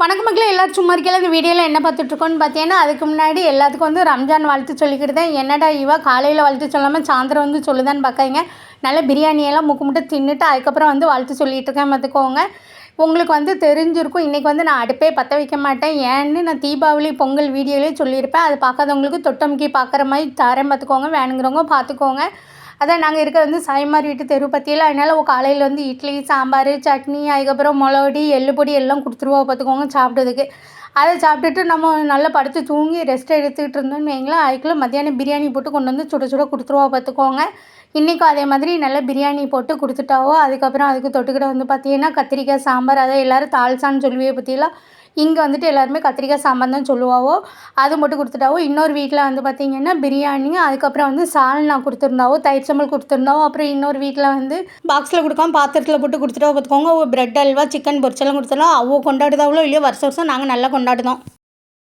வணக்க மக்களே எல்லாரும் சும்மா இருக்கையில் இந்த வீடியோவில் என்ன பார்த்துட்ருக்கோன்னு பார்த்தீங்கன்னா அதுக்கு முன்னாடி எல்லாத்துக்கும் வந்து ரம்ஜான் வாழ்த்து சொல்லிக்கிட்டு தான் என்னடா இவா காலையில் வாழ்த்து சொல்லாமல் சாயந்தரம் வந்து சொல்லுதான்னு பார்க்காதீங்க. நல்ல பிரியாணியெல்லாம் முக்கு முட்டை தின்னுட்டு அதுக்கப்புறம் வந்து வாழ்த்து சொல்லிகிட்டு இருக்கேன் பார்த்துக்கோங்க. உங்களுக்கு வந்து தெரிஞ்சிருக்கும். இன்றைக்கி வந்து நான் அடுப்பே பற்ற வைக்க மாட்டேன். ஏன்னு நான் தீபாவளி பொங்கல் வீடியோலேயே சொல்லியிருப்பேன். அது பார்க்காதவங்களுக்கு தொட்டமுக்கி பார்க்குற மாதிரி தரேன் பார்த்துக்கோங்க. வேணுங்கிறவங்க பார்த்துக்கோங்க. அதான் நாங்கள் இருக்கிற வந்து சாய்மார் வீட்டு தெரு பற்றியெல்லாம் அதனால் காலையில் வந்து இட்லி சாம்பார் சட்னி அதுக்கப்புறம் மிளகுடி எள்ளுப்பொடி எல்லாம் கொடுத்துருவா பார்த்துக்கோங்க சாப்பிட்டதுக்கு. அதை சாப்பிட்டுட்டு நம்ம நல்லா படுத்து தூங்கி ரெஸ்ட் எடுத்துக்கிட்டு இருந்தோம்னு வைங்களேன். அதுக்குள்ளே மத்தியானம் பிரியாணி போட்டு கொண்டு வந்து சுட சுட கொடுத்துருவா பார்த்துக்கோங்க இன்றைக்கும் அதே மாதிரி நல்லா பிரியாணி போட்டு கொடுத்துட்டாவோ அதுக்கப்புறம் அதுக்கு தொட்டுக்கிட்ட வந்து பார்த்தீங்கன்னா கத்திரிக்காய் சாம்பார் அதை எல்லோரும் தால்சான்னு சொல்லுவே பற்றியெல்லாம் இங்கே வந்துட்டு எல்லாருமே கத்திரிக்காய் சாம்பார் தான் சொல்லுவாவோ அது மட்டும் கொடுத்துட்டாவோ இன்னொரு வீட்டில் வந்து பார்த்திங்கன்னா பிரியாணி அதுக்கப்புறம் வந்து சால்னா கொடுத்துருந்தாவோ தயிர் சம்பல் கொடுத்துருந்தாவோ அப்புறம் இன்னொரு வீட்டில் வந்து பாக்ஸில் கொடுக்காம பாத்திரத்தில் போட்டு கொடுத்துட்டா பார்த்துக்கோங்க பிரெட் அல்வா சிக்கன் பொரிச்செல்லாம் கொடுத்துருந்தோம் அவ்வளோ கொண்டாடுதாவோ இல்லையோ வருஷம் வருஷம் நாங்கள் நல்லா கொண்டாடுதோம்.